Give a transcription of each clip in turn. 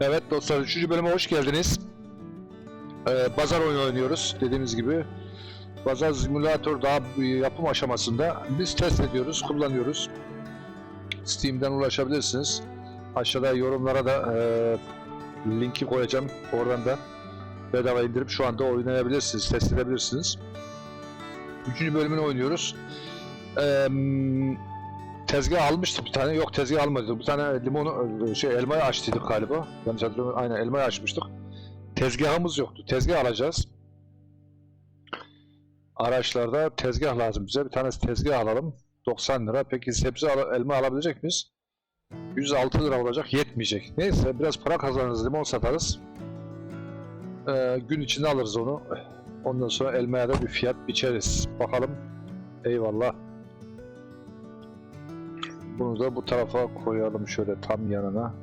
Evet dostlar 3. bölüme hoş geldiniz. Ee, Bazar oyunu oynuyoruz dediğimiz gibi. Bazar simülatör daha yapım aşamasında. Biz test ediyoruz, kullanıyoruz. Steam'den ulaşabilirsiniz. Aşağıda yorumlara da e, linki koyacağım. Oradan da bedava indirip şu anda oynayabilirsiniz, test edebilirsiniz. 3. bölümünü oynuyoruz. Eee tezgah almıştık bir tane. Yok tezgah almadık. Bir tane limonu şey elmayı açtıydık galiba. Yanlış hatırlamıyorum. Aynen elmayı açmıştık. Tezgahımız yoktu. Tezgah alacağız. Araçlarda tezgah lazım bize. Bir tane tezgah alalım. 90 lira. Peki sebze al- elma alabilecek miyiz? 106 lira olacak. Yetmeyecek. Neyse biraz para kazanırız. Limon satarız. Ee, gün içinde alırız onu. Ondan sonra elmaya da bir fiyat biçeriz. Bakalım. Eyvallah. Bunu da bu tarafa koyalım şöyle tam yanına.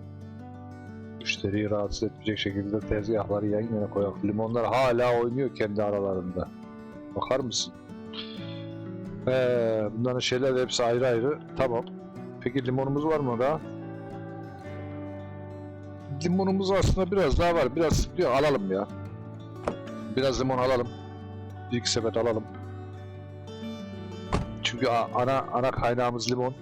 Müşteriyi rahatsız etmeyecek şekilde tezgahları yan yana koyalım. Limonlar hala oynuyor kendi aralarında. Bakar mısın? Ee, bunların şeyler de hepsi ayrı ayrı. Tamam. Peki limonumuz var mı daha? Limonumuz aslında biraz daha var. Biraz bir alalım ya. Biraz limon alalım. Bir iki sepet alalım. Çünkü ana ana kaynağımız limon.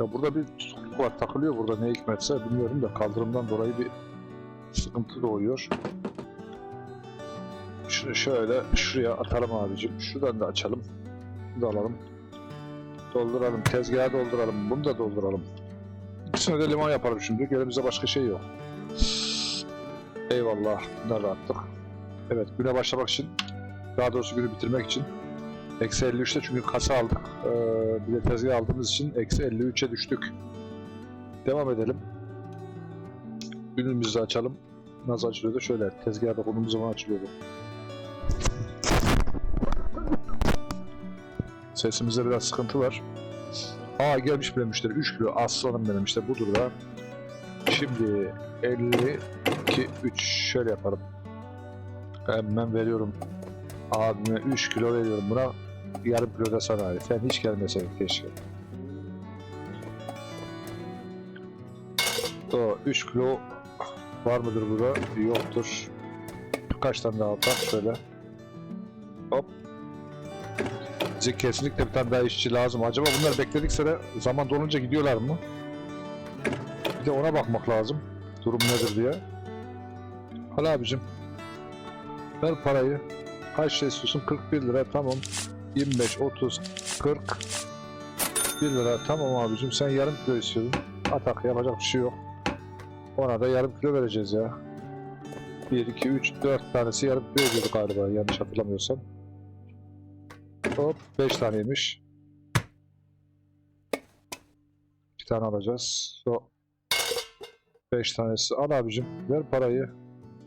Ya burada bir tutukluk var takılıyor burada ne hikmetse bilmiyorum da kaldırımdan dolayı bir sıkıntı doğuyor. Şunu şöyle şuraya atalım abicim. Şuradan da açalım. Bunu da alalım. Dolduralım. Tezgaha dolduralım. Bunu da dolduralım. İkisine de limon yapalım şimdi. Elimizde başka şey yok. Eyvallah. Bunları da attık. Evet güne başlamak için daha doğrusu günü bitirmek için Eksi 53'te çünkü kasa aldık. Ee, bir de tezgah aldığımız için eksi 53'e düştük. Devam edelim. Günümüzü açalım. Nasıl açılıyordu? Şöyle tezgahda konumuz zaman açılıyordu. Sesimizde biraz sıkıntı var. Aa gelmiş bile müşteri 3 kilo aslanım benim işte budur da. Şimdi 52 3 şöyle yaparım. Hemen veriyorum. Abime 3 kilo veriyorum buna. Yarım kilo da sana ait. Sen hiç gelmeseydin keşke. O 3 kilo var mıdır burada? Yoktur. Kaç tane daha atar şöyle. Hop. Bize kesinlikle bir tane daha işçi lazım. Acaba bunlar bekledikse de zaman dolunca gidiyorlar mı? Bir de ona bakmak lazım. Durum nedir diye. Al abicim. Ver parayı. Kaç lira istiyorsun? 41 lira tamam. 25, 30, 40 1 lira tamam abicim sen yarım kilo istiyordun. Atak yapacak bir şey yok. Ona da yarım kilo vereceğiz ya. 1, 2, 3, 4 tanesi yarım kilo ödüyordu galiba yanlış hatırlamıyorsam. Hop 5 taneymiş. Bir tane alacağız. So 5 tanesi al abicim ver parayı.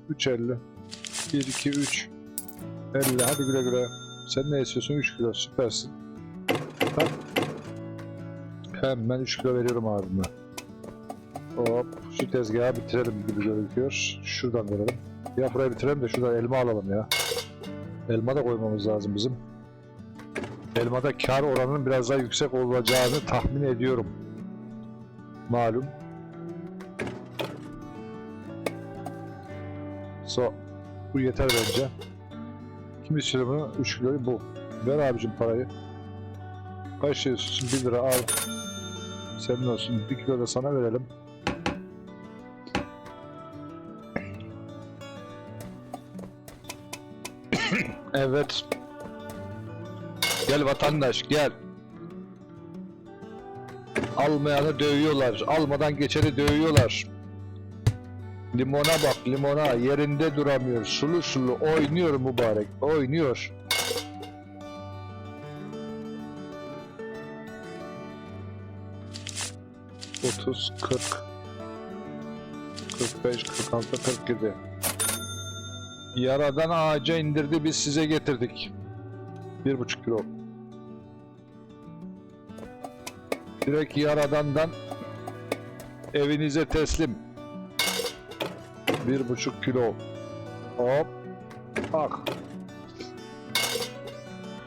3.50 1, 2, 3 50 hadi güle güle. Sen ne istiyorsun? 3 kilo süpersin. Bak. Hemen 3 kilo veriyorum abime. Hop şu tezgahı bitirelim gibi gözüküyor. Şuradan verelim. Ya burayı bitirelim de şuradan elma alalım ya. Elma da koymamız lazım bizim. Elmada kar oranının biraz daha yüksek olacağını tahmin ediyorum. Malum. So, bu yeter bence. Kim istiyor bunu? 3 kiloyu bu. Ver abicim parayı. Kaç şey istiyorsun? 1 lira al. Senin olsun. 1 kilo da sana verelim. evet. Gel vatandaş gel. Almayanı dövüyorlar. Almadan geçeni dövüyorlar. Limona bak limona yerinde duramıyor. Sulu sulu oynuyor mübarek. Oynuyor. Otuz, kırk, kırk beş, kırk altı, kırk yedi. Yaradan ağaca indirdi biz size getirdik. Bir buçuk kilo. Direkt yaradandan evinize teslim. Bir buçuk kilo. Hop. Bak.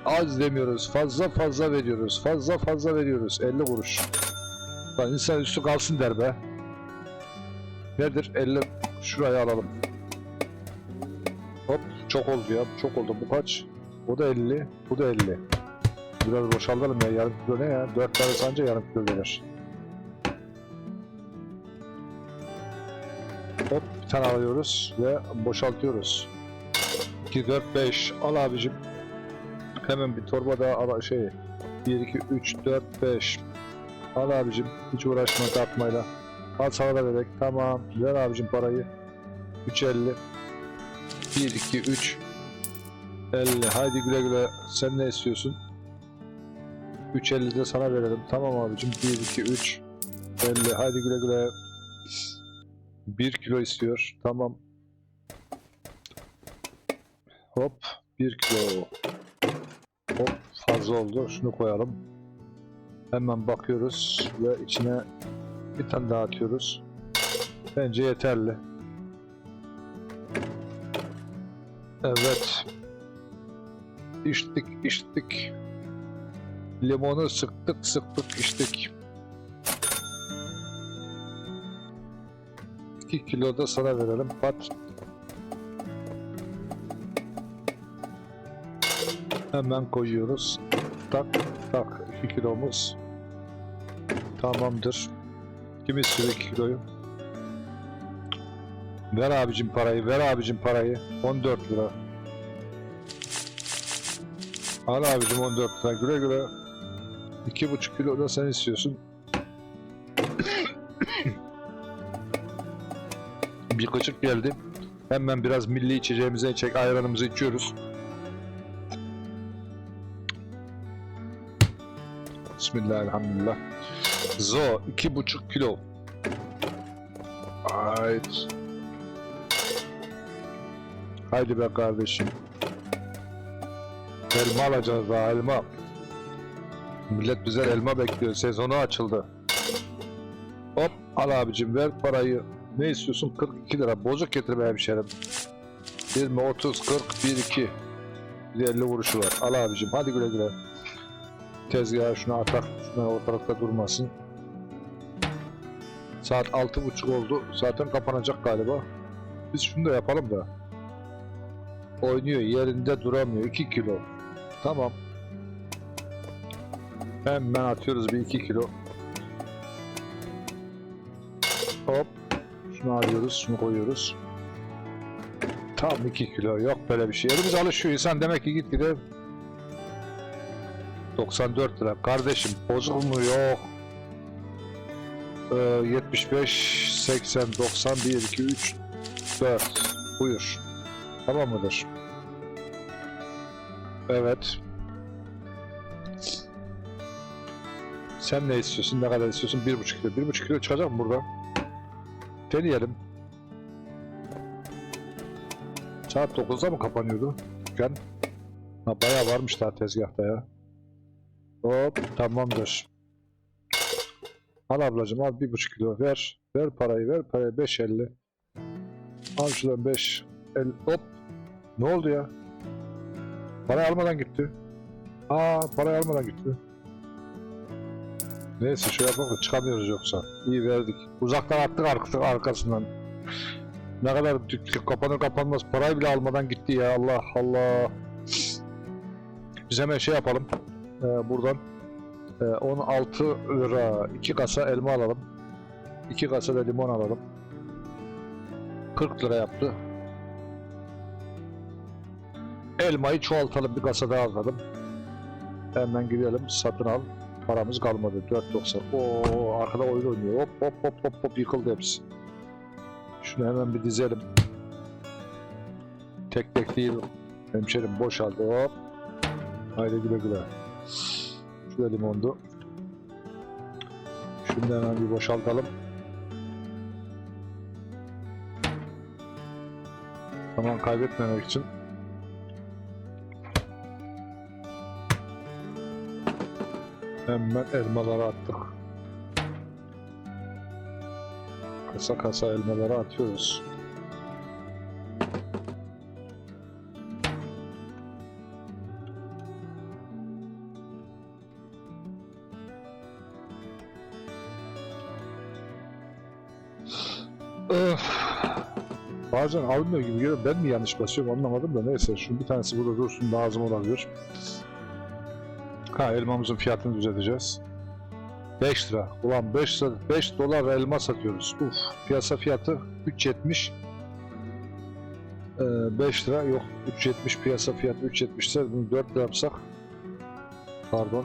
Az demiyoruz. Fazla fazla veriyoruz. Fazla fazla veriyoruz. 50 kuruş. Lan insan üstü kalsın der be. Nedir? 50 şuraya alalım. Hop çok oldu ya. Çok oldu. Bu kaç? Bu da 50. Bu da 50. Biraz boşaltalım ya. Yarım kilo ne ya? 4 tane sanca yarım kilo gelir. Hop bir tane alıyoruz ve boşaltıyoruz. 2, 4, 5. Al abicim. Hemen bir torba daha al şey. 1, 2, 3, 4, 5. Al abicim. Hiç uğraşma tartmayla. Al sana da verek. Tamam. Ver abicim parayı. 3.50. 1, 2, 3. 50. Haydi güle güle. Sen ne istiyorsun? 3.50 de sana verelim. Tamam abicim. 1, 2, 3. 50. Haydi güle güle. 1 kilo istiyor. Tamam. Hop. 1 kilo. Hop. Fazla oldu. Şunu koyalım. Hemen bakıyoruz ve içine bir tane daha atıyoruz. Bence yeterli. Evet. İçtik, içtik. Limonu sıktık, sıktık, içtik. 2 kilo da sana verelim. Pat. Hemen koyuyoruz. Tak, tak. 2 kilomuz. Tamamdır. Kim istiyor 2 kiloyu? Ver abicim parayı, ver abicim parayı. 14 lira. Al abicim 14 lira. Güle güle. 2,5 kilo da sen istiyorsun. Bir kaşık geldi. Hemen biraz milli içeceğimize çek ayranımızı içiyoruz. Bismillahirrahmanirrahim. Zo 2,5 kilo. Haydi. Haydi be kardeşim. Elma alacağız daha elma. Millet güzel elma bekliyor. Sezonu açıldı. Hop al abicim ver parayı. Ne istiyorsun? 42 lira. Bozuk getir be hemşerim. 20, 30, 40, 1, 2. Bir de 50 vuruşu var. Al abicim hadi güle güle. Tezgaha şunu atak. Şunlar ortalıkta durmasın. Saat 6.30 oldu. Zaten kapanacak galiba. Biz şunu da yapalım da. Oynuyor. Yerinde duramıyor. 2 kilo. Tamam. Hemen atıyoruz bir 2 kilo. Hop. Şunu alıyoruz. Şunu koyuyoruz. Tam 2 kilo. Yok böyle bir şey. Elimiz alışıyor. İnsan demek ki gitgide 94 lira. Kardeşim bozuk mu? Yok. Ee, 75, 80, 90, 1, 2, 3, 4. Buyur. Tamam mıdır? Evet. Sen ne istiyorsun? Ne kadar istiyorsun? 1,5 kilo. 1,5 kilo çıkacak mı burada? Deneyelim. Saat 9'da mı kapanıyordu dükkan? Ha bayağı varmış daha tezgahta ya. Hop tamamdır. Al ablacım al bir buçuk kilo ver. Ver parayı ver parayı 5.50. Al şuradan 5 el hop. Ne oldu ya? Para almadan gitti. Aa para almadan gitti. Neyse şöyle yapalım çıkamıyoruz yoksa. İyi verdik. Uzaktan attık ark- arkasından. Ne kadar kapanır kapanmaz parayı bile almadan gitti ya Allah Allah. Biz hemen şey yapalım. Ee, buradan ee, 16 lira 2 kasa elma alalım. 2 kasa da limon alalım. 40 lira yaptı. Elmayı çoğaltalım bir kasa daha alalım. Hemen gidelim satın al. Paramız kalmadı 4.90. Oo arkada oyun oynuyor. Hop hop hop hop hop yıkıldı hepsi. Şunu hemen bir dizelim. Tek tek değil. Hemşerim boşaldı hop. Haydi güle güle. Şu da limondu. Şunu da hemen bir boşaltalım. Zaman kaybetmemek için. Hemen elmaları attık. Kasa kasa elmaları atıyoruz. Bazen almıyor gibi geliyor. Ben mi yanlış basıyorum anlamadım da neyse. Şunu bir tanesi burada dursun lazım olabilir. Ha elmamızın fiyatını düzelteceğiz. 5 lira. Ulan 5 lira, 5 dolar elma satıyoruz. Uf, piyasa fiyatı 3.70. Ee, 5 lira yok 3.70 piyasa fiyatı 3.70 ise bunu 4 lira yapsak pardon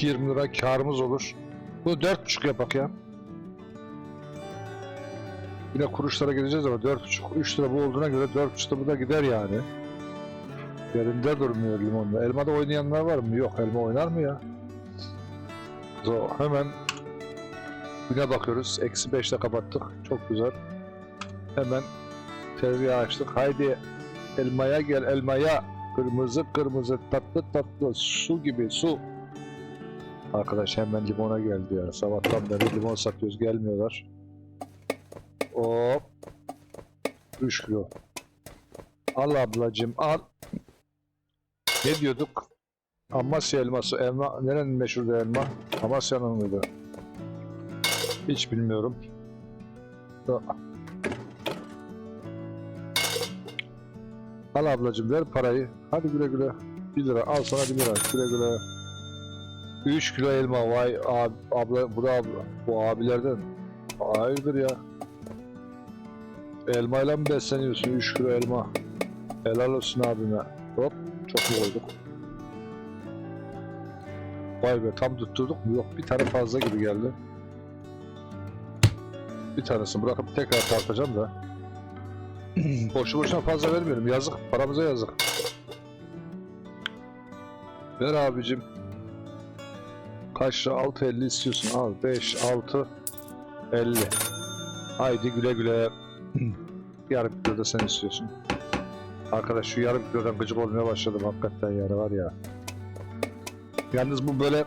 20 lira karımız olur. Bu 4.5 yapak ya. Yine kuruşlara gideceğiz ama 4.5 3 lira bu olduğuna göre 4.5 da bu da gider yani. Yerinde durmuyor limonla. Elmada oynayanlar var mı? Yok elma oynar mı ya? So, hemen güne bakıyoruz. Eksi 5'te kapattık. Çok güzel. Hemen tezgahı açtık. Haydi elmaya gel elmaya. Kırmızı kırmızı tatlı tatlı su gibi su. Arkadaş hemen limona geldi ya. Sabahtan beri limon satıyoruz gelmiyorlar. Hop. 3 kilo. Al ablacım al. Ne diyorduk? Amasya elması. Elma, nerenin meşhur elma? Amasya'nın mıydı? Hiç bilmiyorum. Al ablacım ver parayı. Hadi güle güle. 1 lira al sana 1 lira. Güle güle. 3 kilo elma vay ab, abla bu da abla. Bu abilerden. Hayırdır ya. Elmayla mı besleniyorsun 3 kilo elma? Helal olsun abime. Hop çok koyduk? Vay be tam tutturduk mu? Yok bir tane fazla gibi geldi. Bir tanesini bırakıp tekrar tartacağım da. Boşu boşuna fazla vermiyorum. Yazık. Paramıza yazık. Ver abicim. Kaç lira? 6.50 istiyorsun. Al 5, 6, 50. Haydi güle güle. yarım kilo da sen istiyorsun. Arkadaş şu yarım kilodan gıcık olmaya başladım hakikaten yani var ya. Yalnız bu böyle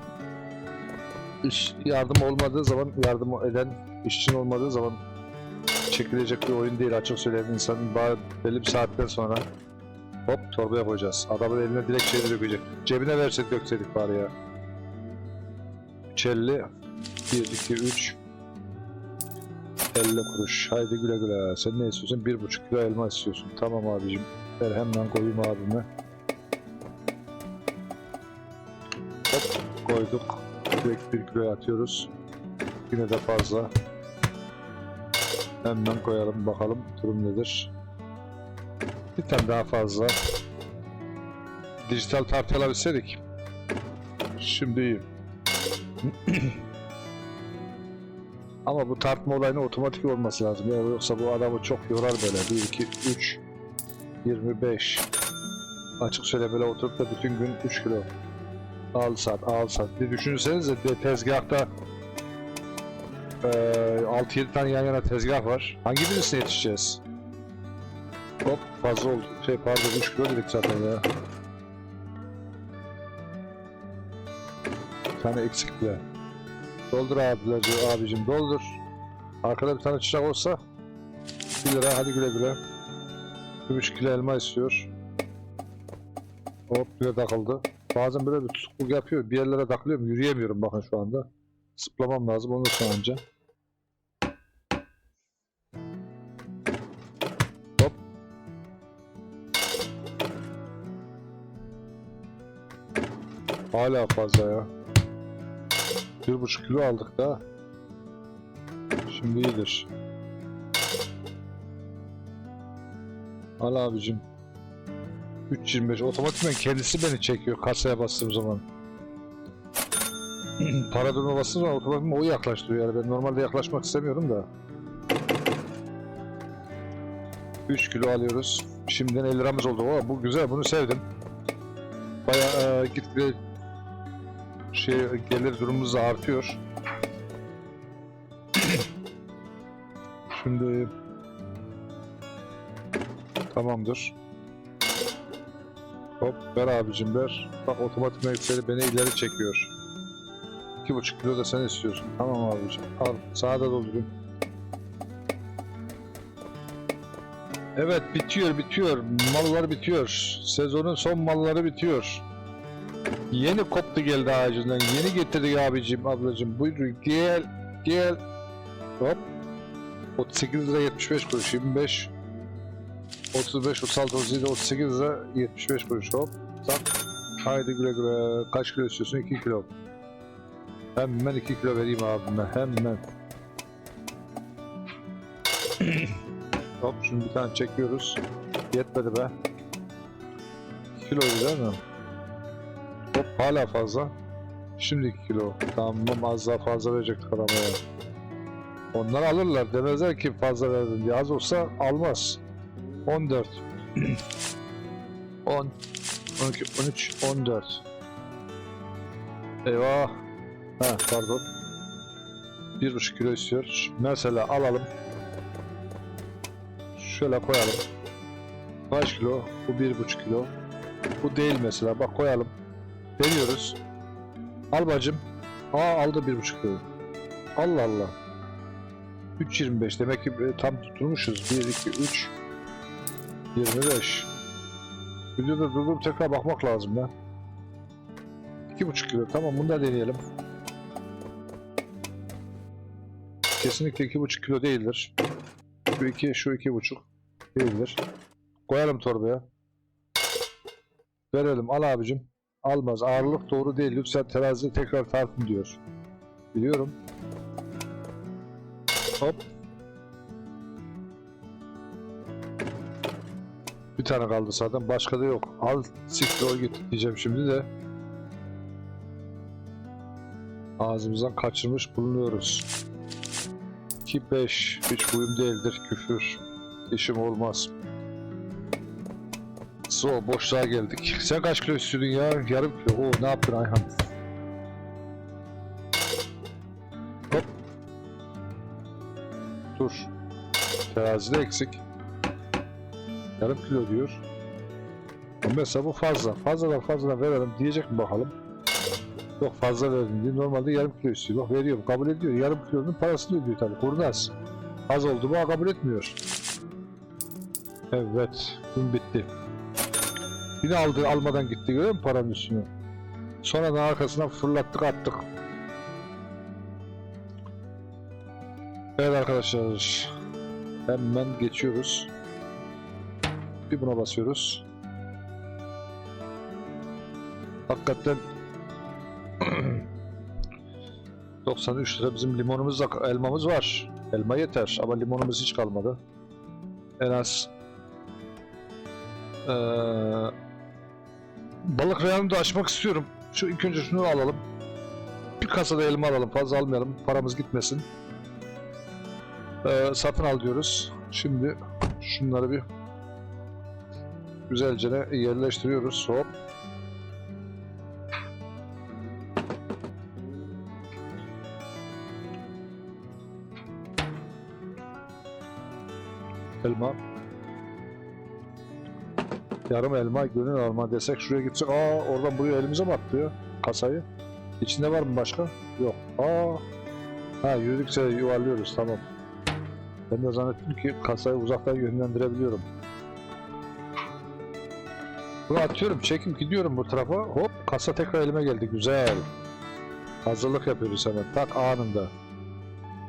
iş yardım olmadığı zaman yardım eden işçin olmadığı zaman çekilecek bir oyun değil açık söyleyeyim insanın belli bir saatten sonra hop torbaya koyacağız. Adamın eline direkt şeyleri dökecek. Cebine versek dökseydik bari ya. 350 1 2 3 50 kuruş. Haydi güle güle. Sen ne istiyorsun? 1,5 kilo elma istiyorsun. Tamam abicim. Ver hemen koyayım abime. Hop koyduk. Direkt 1 kilo atıyoruz. Yine de fazla. Hemen koyalım bakalım durum nedir. Bir tane daha fazla. Dijital tartı alabilseydik. Şimdi iyi. Ama bu tartma olayının otomatik olması lazım. Yani yoksa bu adamı çok yorar böyle. 1, 2, 3, 25. Açık söyle böyle oturup da bütün gün 3 kilo. Al sat, al sat. Bir düşünsenize de tezgahta eee 6-7 tane yan yana tezgah var. Hangi birisine yetişeceğiz? Hop fazla oldu. Şey pardon 3 kilo dedik zaten ya. Bir tane eksik bile. Doldur abilacı, abicim doldur. Arkada bir tane çırak olsa 1 lira hadi güle güle. 1,5 kilo elma istiyor. Hop bile takıldı. Bazen böyle bir tutukluk yapıyor. Bir yerlere takılıyorum. Yürüyemiyorum bakın şu anda. Sıplamam lazım onu sonra anca. Hop. Hala fazla ya. Bir buçuk kilo aldık da. Şimdi iyidir. Al abicim. 3.25 otomatikman kendisi beni çekiyor kasaya bastığım zaman. Para durma bastığım zaman otomatikman o yaklaştırıyor yani ben normalde yaklaşmak istemiyorum da. 3 kilo alıyoruz. Şimdiden 50 liramız oldu. Oo, bu güzel bunu sevdim. Bayağı e, gitgide şey gelir durumumuz da artıyor. Şimdi tamamdır. Hop ver abicim ver. Bak otomatik mevkileri beni ileri çekiyor. 2,5 kilo da sen istiyorsun. Tamam abicim. Al sağa da doldurayım. Evet bitiyor bitiyor. Mallar bitiyor. Sezonun son malları bitiyor. Yeni koptu geldi ağacından. Yeni getirdik abicim ablacım. Buyur gel gel. Hop. 38 lira 75 kuruş 25 35 36 37 38 lira 75 kuruş hop. Tak haydi güle güle. Kaç kilo istiyorsun? 2 kilo. Hemen 2 kilo vereyim abime hemen. Hop şunu bir tane çekiyoruz. Yetmedi be. 2 kiloydu değil mi? Hop hala fazla. Şimdi 2 kilo. Tamam az daha fazla verecektik adama ya. Onlar alırlar. Demezler ki fazla verdin diye. Az olsa almaz 14 10 12 13 14 Eyvah. Ha pardon. 1,5 kilo istiyor. Mesela alalım. Şöyle koyalım. Kaç kilo? Bu 1,5 kilo. Bu değil mesela. Bak koyalım. Veriyoruz. Al bacım. Aa aldı 1,5 kilo. Allah Allah. 3.25 demek ki e, tam tutturmuşuz 1 2 3 25 Videoda durdurup tekrar bakmak lazım ya. 2.5 kilo. Tamam bunu da deneyelim. Kesinlikle 2.5 kilo değildir. Şu 2 şu 2.5 değildir. Koyalım torbaya. Verelim. Al abicim. Almaz. Ağırlık doğru değil. Lütfen terazide tekrar tartın diyor. Biliyorum. Hop Bir tane kaldı zaten. Başka da yok. Al siktir ol git diyeceğim şimdi de. Ağzımızdan kaçırmış bulunuyoruz. 2-5 hiç uyum değildir küfür. İşim olmaz. So boşluğa geldik. Sen kaç kilo istiyordun ya? Yarım kilo. Oo ne yaptın Ayhan? Hop. Dur. Terazide eksik. Yarım kilo diyor. Mesela bu fazla. Fazladan fazladan verelim diyecek mi bakalım. Yok fazla verdim diye. Normalde yarım kilo istiyor. Bak veriyorum. Kabul ediyor. Yarım kilonun parasını ödüyor tabii. Kurnaz. Az oldu mu kabul etmiyor. Evet. Gün bitti. Yine aldı almadan gitti görüyor musun paranın üstünü? Sonradan arkasına fırlattık attık. Evet arkadaşlar. Hemen geçiyoruz. Bir buna basıyoruz. Hakikaten 93 lira bizim limonumuz da elmamız var. Elma yeter ama limonumuz hiç kalmadı. En az eee balık reyhanını da açmak istiyorum. Şu ilk önce şunu alalım. Bir kasada elma alalım. Fazla almayalım. Paramız gitmesin. Eee, satın al diyoruz. Şimdi şunları bir güzelce yerleştiriyoruz. Hop. Elma. Yarım elma, gönül alma desek şuraya gitsek. Aa oradan buraya elimize mi atlıyor kasayı? İçinde var mı başka? Yok. Aa. Ha yürüdükçe yuvarlıyoruz tamam. Ben de zannettim ki kasayı uzaktan yönlendirebiliyorum. Bunu atıyorum, çekim gidiyorum bu tarafa. Hop, kasa tekrar elime geldi. Güzel. Hazırlık yapıyoruz hemen. Tak anında.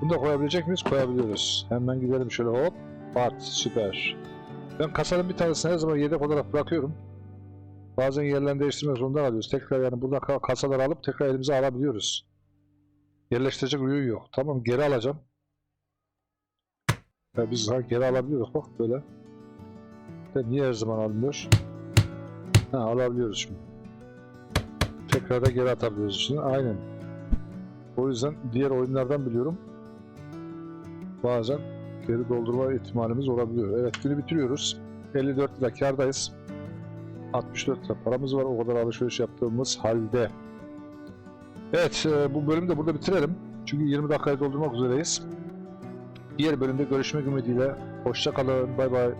Bunu da koyabilecek miyiz? Koyabiliyoruz. Hemen gidelim şöyle hop. Bat, süper. Ben kasanın bir tanesini her zaman yedek olarak bırakıyorum. Bazen yerlerini değiştirmek zorunda kalıyoruz. Tekrar yani burada ka- kasaları alıp tekrar elimize alabiliyoruz. Yerleştirecek ürün yok. Tamam geri alacağım. Ya biz geri alabiliyoruz bak böyle. De niye her zaman almıyor? Ha alabiliyoruz şimdi. Tekrar da geri atabiliyoruz şimdi. Aynen. O yüzden diğer oyunlardan biliyorum. Bazen geri doldurma ihtimalimiz olabiliyor. Evet günü bitiriyoruz. 54 lira kardayız. 64 lira paramız var o kadar alışveriş yaptığımız halde. Evet e, bu bölümü de burada bitirelim. Çünkü 20 dakikayı doldurmak üzereyiz. Diğer bölümde görüşmek ümidiyle. Hoşça kalın. Bay bay.